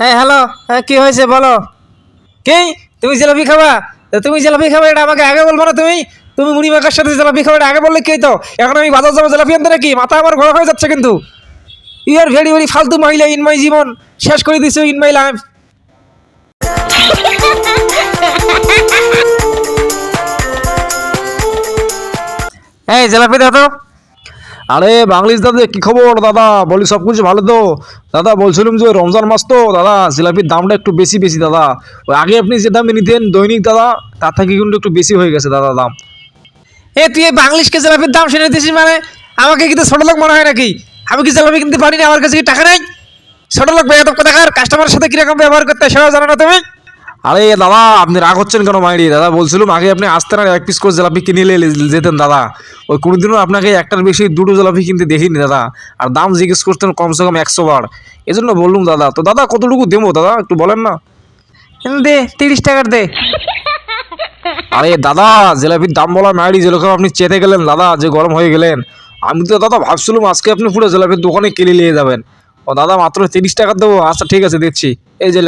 হ্যাঁ হ্যালো। হ্যাঁ কি হয়েছে বলো? কি? তুমি জিলাপি খাবা? তুমি জিলাপি খাবে এটা আমাকে আগে বলব না তুমি। তুমি মুড়ি মাখার সাথে জিলাপি খাবে এটা আগে বললে কে তো এখন আমি বাজার যাব জিলাপি আনতে নাকি? মাথা আমার ঘোরা হয়ে যাচ্ছে কিন্তু। ইউ আর ভেরি ভেরি ফালতু মহিলা ইন মাই জীবন। শেষ করে দিছো ইন মাই লাইফ এই জিলাপি দাও তো। আরে বাংলিশ দাদা কি খবর? দাদা, বলি সব কিছু ভালো তো। দাদা, বলছিলাম যে রমজান মাস তো। দাদা, জিলাপির দামটা একটু বেশি বেশি, দাদা। ওই আগে আপনি যে দামে নিতেন দৈনিক, দাদা, তার থেকে কিন্তু একটু বেশি হয়ে গেছে, দাদা, দাম। এ, তুই এই বাংলিশকে জিলাপির দাম শুনে দিছিস মানে? আমাকে কিন্তু ছোট লোক মনে হয় নাকি? আমি কি জিলাপি কিনতে পারি না? আমার কাছে কি টাকা নেই? ছোট লোক বেয়াদব দেখার কাস্টমারের সাথে কীরকম ব্যবহার করতে সেটাও জানো না তুমি? আরে দাদা আপনি রাগ হচ্ছেন কেন মাইরি? দাদা বলছিলাম আগে আপনি আসতেন আর এক পিস করে জিলাপি কিনে নিলে যেতেন দাদা। ওই কোনোদিনও আপনাকে একটার বেশি দুটো জিলাপি কিনতে দেখিনি দাদা। আর দাম জিজ্ঞেস করতেন কমসে কম একশো বার। এজন্য জন্য বললুম দাদা তো দাদা কতটুকু দেবো দাদা? একটু বলেন না। দে তিরিশ টাকার দে। আরে দাদা জিলাপির দাম বলা মাইরি যেরকম আপনি চেতে গেলেন দাদা যে গরম হয়ে গেলেন। আমি তো দাদা ভাবছিলাম আজকে আপনি পুরো জিলাপির দোকানে কিনে নিয়ে যাবেন। ও দাদা মাত্র তিরিশ টাকা দেবো। আচ্ছা ঠিক আছে দিচ্ছি। এই যে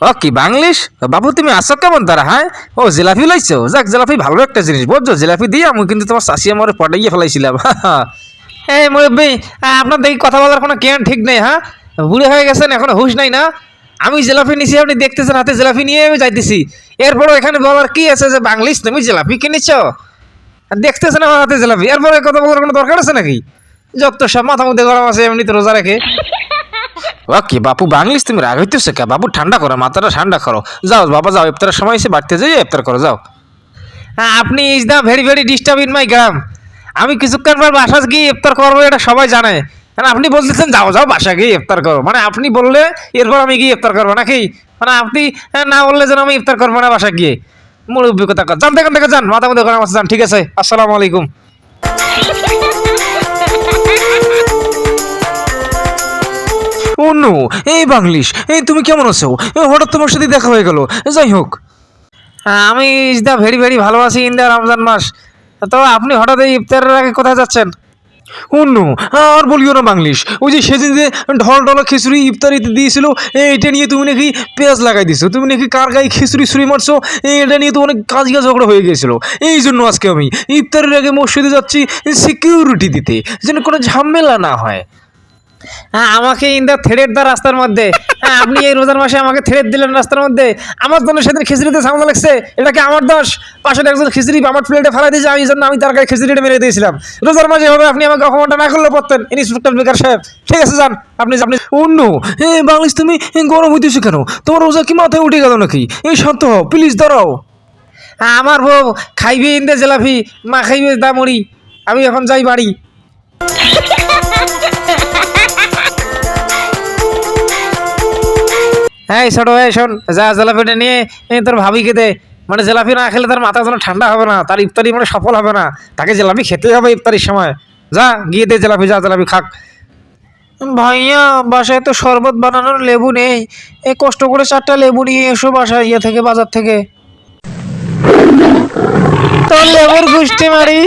ও, কি বাংলিশ? বাবু, তুমি আসো কেমন তারা হ্যাঁ? ও, জিলাপি লাইছো? যাক, জিলাপি ভালো একটা জিনিস, বুঝছ? জিলাপি দিয়ে আমি কিন্তু তোমার শাশি আমার পটাইয়ে ফেলাইছিলাম এই মুরব্বী আপনার দেখি কথা বলার কোনো জ্ঞান ঠিক নেই হ্যাঁ? বুড়ে হয়ে গেছেন, এখনও হুশ নাই না? আমি জিলাপি নিছি, আপনি দেখতেছেন, হাতে জিলাপি নিয়ে আমি যাইতেছি। এরপরও এখানে বলার কি আছে যে বাংলিশ, তুমি জিলাপি কিনেছ? দেখতেছেন আমার হাতে জিলাপি, এরপরে কথা বলার কোনো দরকার আছে নাকি? যত সব মাথা মধ্যে গরম আছে, এমনিতে রোজা রেখে। ও কি বাপু বাংলিশ তুমি রাগ হইতেছে কে? বাপু ঠান্ডা করো মাথাটা ঠান্ডা করো। যাও বাবা যাও ইফতারের সময় এসে বাড়তে যাই ইফতার করো যাও। হ্যাঁ আপনি is the very very disturb in my গ্রাম। আমি কিছুক্ষণ পর বাসা গিয়ে ইফতার করব এটা সবাই জানে। মানে আপনি বলতেছেন যাও যাও বাসা গিয়ে ইফতার করো। মানে আপনি বললে এরপর আমি গিয়ে ইফতার করব নাকি? মানে আপনি হ্যাঁ, না বললে যেন আমি ইফতার করব না বাসা গিয়ে। মূল অভিজ্ঞতা কর। যান দেখেন দেখে যান মাথা মধ্যে গরম আছে যান ঠিক আছে। আসসালামু আলাইকুম। এই বাংলিশ এই তুমি কেমন আছো? হঠাৎ তোমার সাথে দেখা হয়ে গেল। যাই হোক। হ্যাঁ, আমি ইজ দ্য ভেরি ভেরি ভালো আছি ইন দ্য রমজান মাস। তো আপনি হঠাৎ এই ইফতারের আগে কোথায় যাচ্ছেন? অন্য আর বলিও না বাংলিশ। ওই যে সেদিন যে ঢল ঢল খিচুড়ি ইফতারিতে দিয়েছিল এইটা নিয়ে তুমি নাকি পেঁয়াজ লাগাই দিছো। তুমি নাকি কার গায়ে খিচুড়ি ছুরি মারছো এটা নিয়ে তো অনেক কাজ কাজ ঝগড়া হয়ে গিয়েছিল। এই জন্য আজকে আমি ইফতারের আগে মসজিদে যাচ্ছি সিকিউরিটি দিতে যেন কোনো ঝামেলা না হয়। হ্যাঁ আমাকে ইন দ্য থ্রেড দা রাস্তার মধ্যে। হ্যাঁ আপনি এই রোজার মাসে আমাকে থ্রেড দিলেন রাস্তার মধ্যে। আমার জন্য সেদিন খিচুড়িতে ঝামেলা লাগছে। এটা কি আমার দোষ? পাশে একজন খিচুড়ি আমার প্লেটে ফেলা দিয়েছে আমি জন্য আমি তার গায়ে খিচুড়িটা মেরে দিয়েছিলাম। রোজার মাসে হবে আপনি আমাকে অপমানটা না করলে পারতেন ইন্সপেক্টর বেকার সাহেব ঠিক আছে যান। আপনি আপনি অন্য এ বাংলিশ তুমি গরম হইতেছো কেন? তোমার রোজা কি মাথায় উঠে গেল নাকি? এই শান্ত হও প্লিজ দাঁড়াও। হ্যাঁ, আমার বউ খাইবে ইন দে জেলাপি মা খাইবে দা মুড়ি আমি এখন যাই বাড়ি। হ্যাঁ ছোট ভাই শোন, যা জেলাপিটা নিয়ে তোর ভাবিকে দে। মানে জেলাপি না খেলে তার মাথা যেন ঠান্ডা হবে না, তার ইফতারি মানে সফল হবে না। তাকে জেলাপি খেতে হবে ইফতারির সময়। যা, গিয়ে দে জেলাপি, যা জেলাপি খাক। ভাইয়া, বাসায় তো শরবত বানানোর লেবু নেই। এ কষ্ট করে চারটা লেবু নিয়ে এসো বাসায় ইয়ে থেকে, বাজার থেকে। তোর লেবুর গুষ্টি মারি।